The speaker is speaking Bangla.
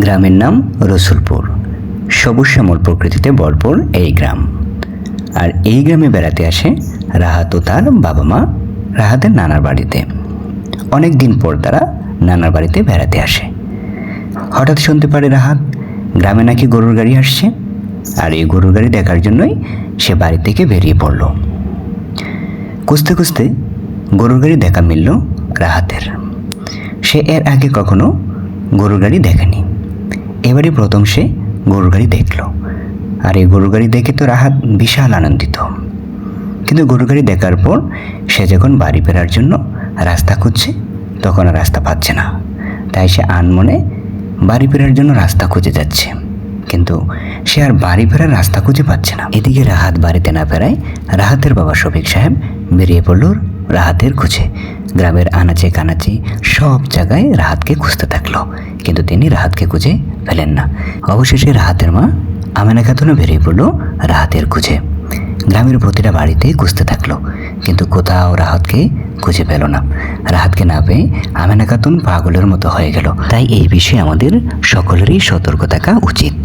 গ্রামের নাম রসুলপুর। সবুজ শ্যামল প্রকৃতিতে ভরপুর এই গ্রাম। আর এই গ্রামে বেড়াতে আসে রাহাত ও তার বাবা মা রাহাতের নানার বাড়িতে। অনেক দিন পর তারা নানার বাড়িতে বেড়াতে আসে। হঠাৎ শুনতে পারে রাহাত, গ্রামে নাকি গরুর গাড়ি আসছে। আর এই গরুর গাড়ি দেখার জন্যই সে বাড়ি থেকে বেরিয়ে পড়ল। খুঁজতে খুঁজতে গরুর গাড়ি দেখা মিলল রাহাতের। সে এর আগে কখনো গরুর গাড়ি দেখেনি। এবারই প্রথম সে গরুর গাড়ি দেখল। আর এই গরুর গাড়ি দেখে তো রাহাত বিশাল আনন্দিত। কিন্তু গরুর গাড়ি দেখার পর সে যখন বাড়ি ফেরার জন্য রাস্তা খুঁজছে, তখন আর রাস্তা পাচ্ছে না। তাই সে আনমনে বাড়ি ফেরার জন্য রাস্তা খুঁজে যাচ্ছে। কিন্তু সে আর বাড়ি ফেরার রাস্তা খুঁজে পাচ্ছে না। এদিকে রাহাত বাড়িতে না ফেরায় রাহাতের বাবা শফিক সাহেব বেরিয়ে পড়ল রাহাতের খুঁজে। গ্রামের আনাচে কানাচে সব জায়গায় রাহাতকে খুঁজতে থাকল। কিন্তু তিনি রাহাতকে খুঁজে ফেলেন না। অবশেষে রাহাতের মা আমেনা খাতুনও বেরিয়ে পড়ল রাহাতের খুঁজে। গ্রামের প্রতিটা বাড়িতে খুঁজতে থাকল, কিন্তু কোথাও রাহাতকে খুঁজে পেল না। রাহাতকে না পেয়ে আমেনা খাতুন পাগলের মতো হয়ে গেল। তাই এই বিষয়ে আমাদের সকলেরই সতর্ক থাকা উচিত।